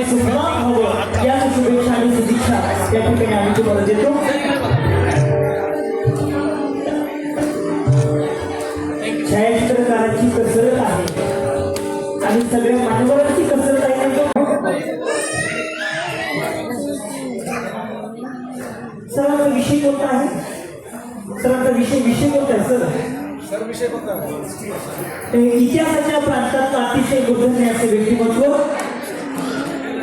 आणि सुखनाम हवं या शुभेच्छा आणि सदिच्छा या ठिकाणी आम्ही तुम्हाला देतो छायाचित्रकाराची कसरत आहे आणि सगळ्या मान्यवरांची कसरत आहे सरांचा विषय कोणता आहे सरांचा विषय विषय कोणता आहे सर हे इतिहासाच्या प्रांतात अतिशय गुणधर्मे असे व्यक्तिमत्व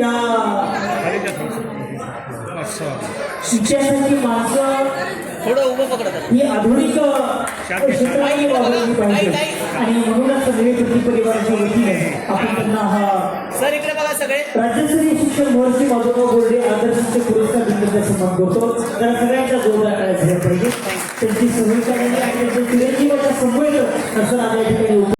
त्या इतिहासाची माणसं थोडं उभं पकडा ही आधुनिक क्षेत्राने पाहिजे. आणि म्हणूनच सगळे कृती परिवाराच्या वतीने आपण त्यांना हा सर इकडे बघा सगळे. राज्यस्तरीय शिक्षण महर्षी माधवराव बोर्डे आदर्श पुरस्कार देण्याचा सन्मान करतो त्याला सगळ्यांच्या जोरदार झाल्या पाहिजे त्यांची सहकार्याने आणि त्यांच्या चिरंजीवाच्या समवेत असं आता या ठिकाणी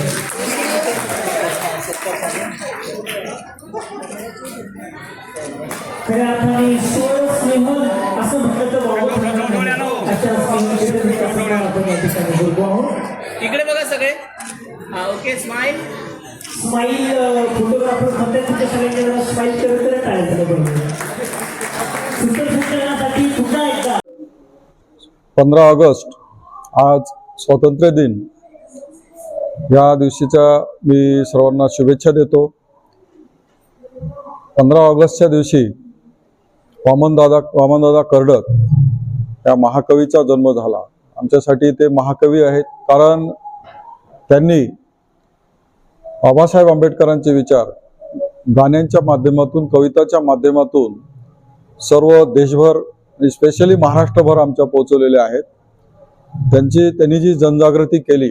खऱ्या अर्थाने असं म्हटलं तर इकडे बघा सगळे. हा ओके स्माईल स्माईल फोटोग्राफर म्हणतात तुमच्या सगळ्यांच्या स्माईल करत आहे पुन्हा एकदा. पंधरा ऑगस्ट आज स्वातंत्र्य दिन. या दिवशीच्या मी सर्वांना शुभेच्छा देतो. पंधरा ऑगस्टच्या दिवशी वामनदादा वामनदादा कर्डक या महाकवीचा जन्म झाला. आमच्यासाठी ते महाकवी आहेत. कारण त्यांनी बाबासाहेब आंबेडकरांचे विचार गाण्यांच्या माध्यमातून कविताच्या माध्यमातून सर्व देशभर आणि स्पेशली महाराष्ट्रभर आमच्या पोहोचवलेले आहेत. त्यांची त्यांनी जी जनजागृती केली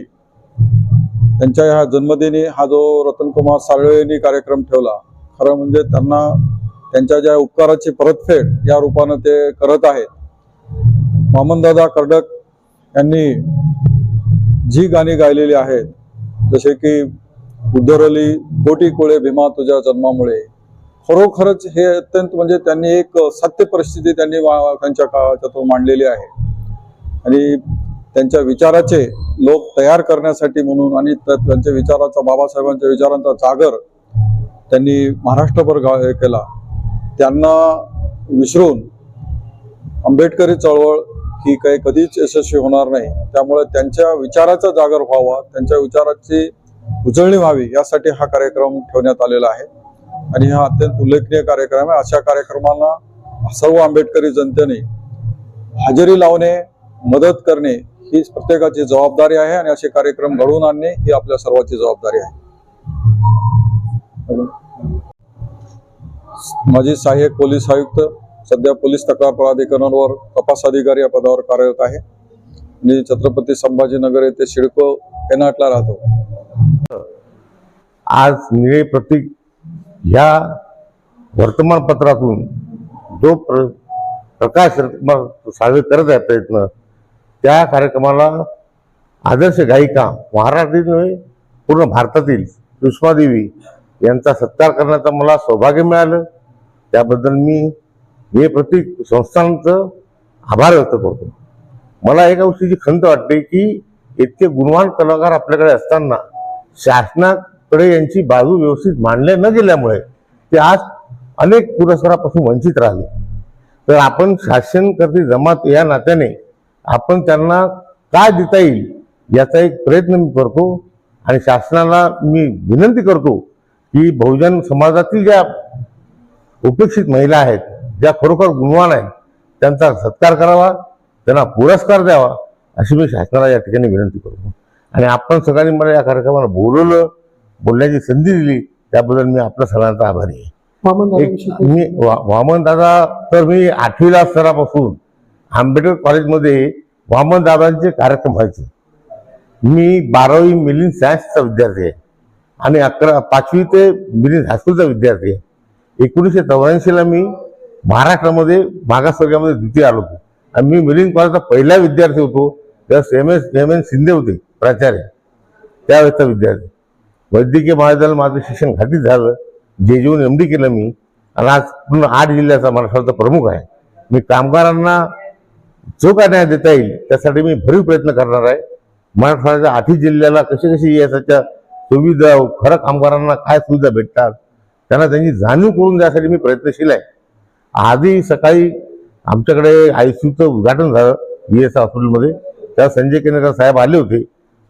त्यांच्या ह्या जन्मदिनी हा जो रतनकुमार साळवे यांनी कार्यक्रम ठेवला खरं म्हणजे त्यांना त्यांच्या ज्या उपकाराची परतफेड या रूपानं ते करत आहेत. वामनदादा कर्डक यांनी जी गाणी गायलेली आहेत जसे की उद्धरली कोटी कुळे भीमा तुझ्या जन्मामुळे. खरोखरच हे अत्यंत म्हणजे त्यांनी एक सत्य परिस्थिती त्यांनी त्यांच्या काळाच्यातून मांडलेली आहे. आणि त्यांच्या विचाराचे लोक तयार करण्यासाठी म्हणून आणि त्यांच्या विचाराचा बाबासाहेबांच्या विचारांचा जागर त्यांनी महाराष्ट्रभर गा केला. त्यांना विसरून आंबेडकरी चळवळ ही काही कधीच यशस्वी होणार नाही. त्यामुळे त्यांच्या विचाराचा जागर व्हावा त्यांच्या विचाराची उजळणी व्हावी यासाठी हा कार्यक्रम ठेवण्यात आलेला आहे. आणि हा अत्यंत उल्लेखनीय कार्यक्रम आहे. अशा कार्यक्रमांना सर्व आंबेडकरी जनतेने हजेरी लावणे मदत करणे ही प्रत्येकाची जबाबदारी आहे आणि असे कार्यक्रम घडवून आणणे ही आपल्या सर्वांची जबाबदारी आहे. माजी सहाय्यक पोलीस आयुक्त सध्या पोलीस तक्रार प्राधिकरणावर तपास अधिकारी या पदावर कार्यरत आहे. मी छत्रपती संभाजीनगर येथे शिडको एनाटला राहतो. आज निळे प्रतीक ह्या वर्तमानपत्रातून जो प्र प्रकाश साजरे करत आहे प्रयत्न त्या कार्यक्रमाला आदर्श गायिका महाराष्ट्रातील नव्हे, पूर्ण भारतातील सुषमादेवी यांचा सत्कार करण्याचं मला सौभाग्य मिळालं. त्याबद्दल मी हे प्रत्येक संस्थांचं आभार व्यक्त करतो. मला एका गोष्टीची खंत वाटते की इतके गुणवान कलाकार आपल्याकडे असताना शासनाकडे यांची बाजू व्यवस्थित मांडल्या न गेल्यामुळे ते आज अनेक पुरस्कारापासून वंचित राहिले. तर आपण शासनकर्ती जमात या नात्याने आपण त्यांना काय देता येईल याचा एक प्रयत्न मी करतो आणि शासनाला मी विनंती करतो की बहुजन समाजातील ज्या उपेक्षित महिला आहेत ज्या खरोखर गुणवान आहेत त्यांचा सत्कार करावा त्यांना पुरस्कार द्यावा अशी मी शासनाला या ठिकाणी विनंती करतो. आणि आपण सगळ्यांनी मला या कार्यक्रमाला बोलवलं बोलण्याची संधी दिली त्याबद्दल मी आपल्या सगळ्यांचा आभारी आहे. मी वामन दादा तर मी आठवीला स्तरापासून आंबेडकर कॉलेजमध्ये वामन दादांचे कार्यक्रम व्हायचे. मी बारावी मिलिंद सायन्सचा विद्यार्थी आहे. आणि अकरा पाचवी ते मिलिंद हायस्कूलचा विद्यार्थी आहे. एकोणीसशे चौऱ्याऐंशीला मी महाराष्ट्रामध्ये मागासवर्गामध्ये द्वितीय आलो होतो. आणि मी मिलिंद कॉलेजचा पहिला विद्यार्थी होतो तेव्हा M S M N Shinde होते प्राचार्य. त्यावेळेचा विद्यार्थी. वैद्यकीय महाविद्यालय माझं शिक्षण घाटीत झालं. जे जेवून एम डी केलं मी. आणि आज पूर्ण आठ जिल्ह्याचा महाराष्ट्राचा प्रमुख आहे. मी कामगारांना जो काय न्याय देता येईल त्यासाठी मी भरीव प्रयत्न करणार आहे. महाराष्ट्राच्या आठही जिल्ह्याला कशी कशी याच्या सुविधा खरं कामगारांना काय सुविधा भेटतात त्यांना त्यांची जाणीव करून द्यासाठी मी प्रयत्नशील आहे. आधी सकाळी आमच्याकडे आय सीचं उद्घाटन झालं ई एस हॉस्पिटलमध्ये. तेव्हा संजय केंद्रकर साहेब आले होते.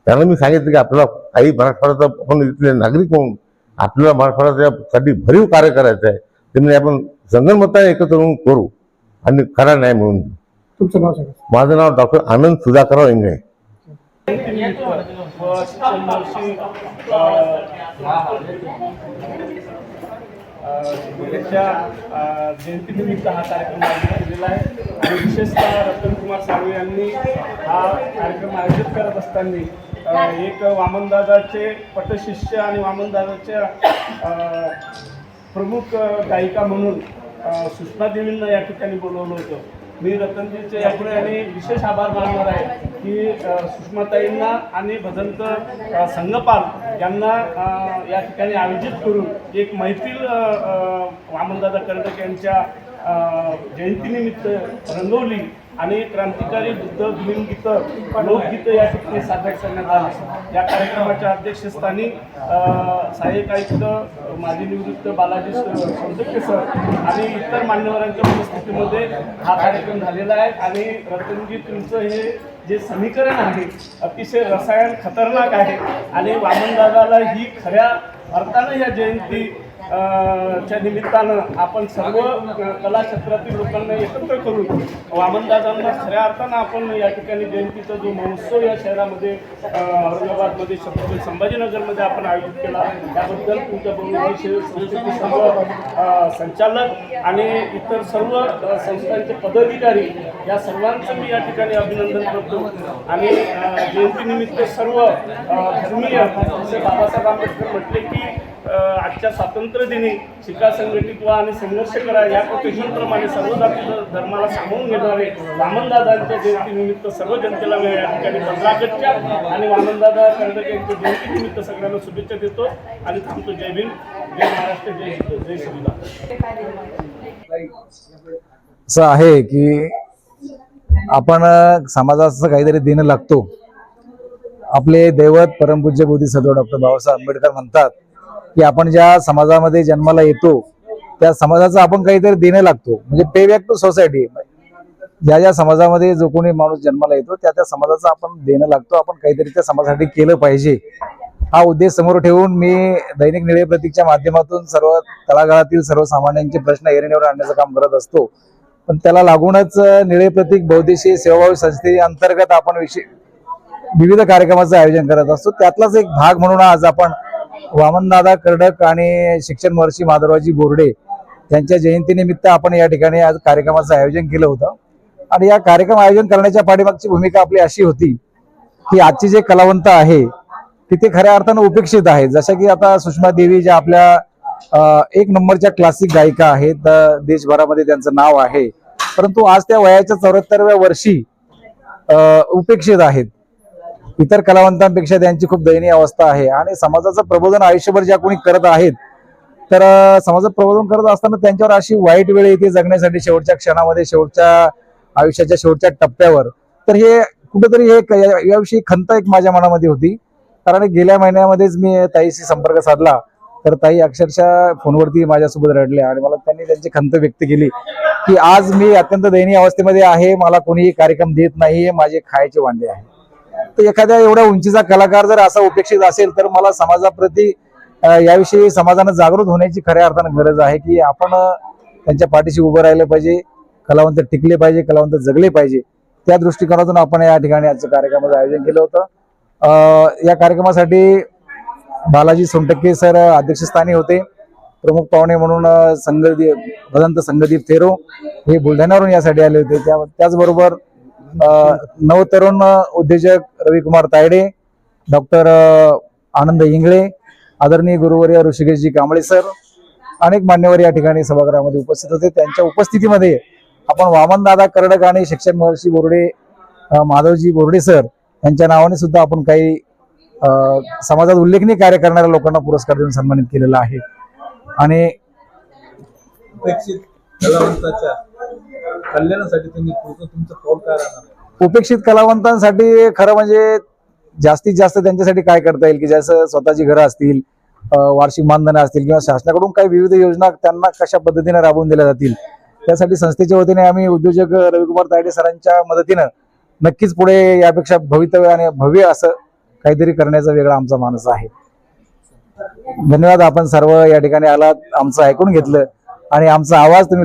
त्यांना मी सांगितलं की आपल्याला काही मराठवाड्याचा आपण इथले नागरिक म्हणून आपल्याला मराठवाड्यासाठी भरीव कार्य करायचं आहे. ते म्हणजे आपण संगणमताने एकत्र येऊन करू आणि खरा न्याय मिळवून देऊ. तुमचं नाव सांगा. माझं नाव डॉक्टर आनंद सुधाकरराव इंगळे. व जयंतीनिमित्त हा कार्यक्रम आयोजित केलेला आहे. आणि विशेषतः रतनकुमार साळवे यांनी हा कार्यक्रम आयोजित करत असताना एक वामनदादाचे पटशिष्य आणि वामनदादाच्या प्रमुख गायिका म्हणून अ, सुषमा देवींना या ठिकाणी बोलवलं होतं. मी रतनजीचे या ठिकाणी विशेष आभार मानणार आहे की सुषमाताईंना आणि भजंत संगपाल यांना या ठिकाणी आयोजित करून एक मैफिल वामनदादा कर्डक यांच्या जयंतीनिमित्त रंगवली. आणि क्रांतिकारी बुद्ध भीमगीतं लोकगीतं या ठिकाणी सादर करण्यात आली. या कार्यक्रमाच्या अध्यक्षस्थानी सहाय्यक आयुक्त माजी निवृत्त बालाजी सोनटक्के सर आणि इतर मान्यवरांच्या उपस्थितीमध्ये हा कार्यक्रम झालेला आहे. आणि रतनजी तुमचं हे जे समीकरण आहे अतिशय रसायन खतरनाक आहे. आणि वामनदादाला ही खऱ्या अर्थानं या जयंती च्या निमित्तानं आपण सर्व कला क्षेत्रातील लोकांना एकत्र करून वामनदादांना खऱ्या अर्थानं आपण या ठिकाणी जयंतीचा जो महोत्सव या शहरामध्ये औरंगाबादमध्ये छत्रपती संभाजीनगरमध्ये आपण आयोजित केला. त्याबद्दल तुमच्या संस्कृती सर्व संचालक आणि इतर सर्व संस्थांचे पदाधिकारी या सर्वांचं मी या ठिकाणी अभिनंदन करतो. आणि जयंतीनिमित्त सर्व धर्मीय जसे बाबासाहेब आंबेडकर म्हटले की आजच्या स्वातंत्र्य दिनी शिका संघटित व्हा आणि संघर्ष करा या कोटेशनप्रमाणे सर्व जाती धर्माला सामावून घेणारे वामनदादांच्या जयंतीनिमित्त सर्व जनतेला वेळ या ठिकाणी पंधरा ऑगस्टच्या आणि वामनदादा कर्नाटक यांच्या जयंतीनिमित्त सगळ्यांना शुभेच्छा देतो आणि थांबतो. जय भीम जय महाराष्ट्र जय हिंद जय संविधान असं आहे की आपण समाजाचं काहीतरी देणं लागतो. आपले दैवत परमपूज्य बोधी बोधिसत्व डॉक्टर बाबासाहेब आंबेडकर म्हणतात की आपण ज्या समाजामध्ये जन्माला येतो त्या समाजाचं आपण काहीतरी देणं लागतो. म्हणजे पे बॅक टू सोसायटी ज्या ज्या समाजामध्ये जो कोणी माणूस जन्माला येतो त्या त्या समाजाचं आपण देणं लागतो. आपण काहीतरी त्या समाजासाठी केलं पाहिजे. हा उद्देश समोर ठेवून मी दैनिक निळे प्रतीकच्या माध्यमातून सर्व तळागाळातील सर्वसामान्यांचे प्रश्न ऐरणीवर आणण्याचं काम करत असतो. पण त्याला लागूनच निळे प्रतीक बौद्धिशी सेवाभावी संस्थे अंतर्गत आपण विशेष विविध कार्यक्रमाचं आयोजन करत असतो. त्यातलाच एक भाग म्हणून आज आपण वामनदादा कर्डक आणि शिक्षण महर्षी माधवरावजी बोर्डे त्यांच्या जयंतीनिमित्त आपण या ठिकाणी आज कार्यक्रमाचं आयोजन केलं होतं. आणि या कार्यक्रम आयोजन करण्याच्या पाठीमागची भूमिका आपली अशी होती की आजचे जे कलावंत आहे तिथे खऱ्या अर्थानं उपेक्षित आहे. जसं की आता सुषमा देवी ज्या आपल्या एक नंबरच्या क्लासिक गायिका आहेत देशभरामध्ये त्यांचं नाव आहे. परंतु आज त्या वयाच्या चौऱ्याहत्तरव्या वर्षी उपेक्षित आहेत. इतर कलावंतांपेक्षा त्यांची खूप दयनीय अवस्था आहे. आणि समाजाचं प्रबोधन आयुष्यभर ज्या कोणी करत आहेत तर समाजात प्रबोधन करत असताना त्यांच्यावर अशी वाईट वेळ येते जगण्यासाठी शेवटच्या क्षणामध्ये शेवटच्या आयुष्याच्या शेवटच्या टप्प्यावर. तर हे कुठेतरी हे याविषयी खंत एक माझ्या मनामध्ये होती. कारण गेल्या महिन्यामध्येच मी ताईशी संपर्क साधला. तर ताई अक्षरशः फोनवरती माझ्यासोबत रडल्या आणि मला त्यांनी त्यांची खंत व्यक्त केली की आज मी अत्यंत दयनीय अवस्थेमध्ये आहे मला कोणीही कार्यक्रम देत नाही माझे खायचे वांदे आहे तर एखाद्या एवढ्या उंचीचा कलाकार जर असा उपेक्षित असेल तर मला समाजाप्रती याविषयी समाजानं जागृत होण्याची खऱ्या अर्थानं गरज आहे की आपण त्यांच्या पाठीशी उभं राहिलं पाहिजे कलावंत टिकले पाहिजे कलावंत जगले पाहिजे. त्या दृष्टिकोनातून आपण या ठिकाणी आजच्या कार्यक्रमाचं आयोजन केलं होतं. या कार्यक्रमासाठी बालाजी सोनटक्के सर अध्यक्षस्थानी होते. प्रमुख पाहुणे म्हणून अ, संगदीप भदंत संगदीप थेरो हे बुलढाण्यावरून यासाठी आले होते. त्या त्याचबरोबर नवतरुण उद्योजक रविकुमार तायडे डॉक्टर आनंद इंगळे आदरणीय गुरुवर्य ऋषिकेशजी कांबळे सर अनेक मान्यवर या ठिकाणी सभागृहामध्ये उपस्थित होते. त्यांच्या उपस्थितीमध्ये आपण वामनदादा कर्डक आणि शिक्षण महर्षी बोर्डे माधवजी बोर्डे सर यांच्या नावाने सुद्धा आपण काही समाजात उल्लेखनीय कार्य करणाऱ्या लोकांना पुरस्कार देऊन सन्मानित केलेला आहे. आणि कलावंताच्या कल्याणासाठी तुम्ही तुमचं पाऊल काय राहणार उपेक्षित कलावंतांसाठी खरं म्हणजे जास्तीत जास्त त्यांच्यासाठी काय करता येईल की जसं स्वतःची घरं असतील वार्षिक मानधनं असतील किंवा शासनाकडून काही विविध योजना त्यांना कशा पद्धतीने राबवून दिल्या जातील त्यासाठी संस्थेच्या वतीने आम्ही उद्योजक रविकुमार तायडे सरांच्या मदतीनं नक्कीच पुढे यापेक्षा भवितव्य आणि भव्य असं काहीतरी करण्याचा वेगळा आमचा मानस आहे. धन्यवाद आपण सर्व या ठिकाणी आलात आमचं ऐकून घेतलं आणि आमचा आवाज तुम्ही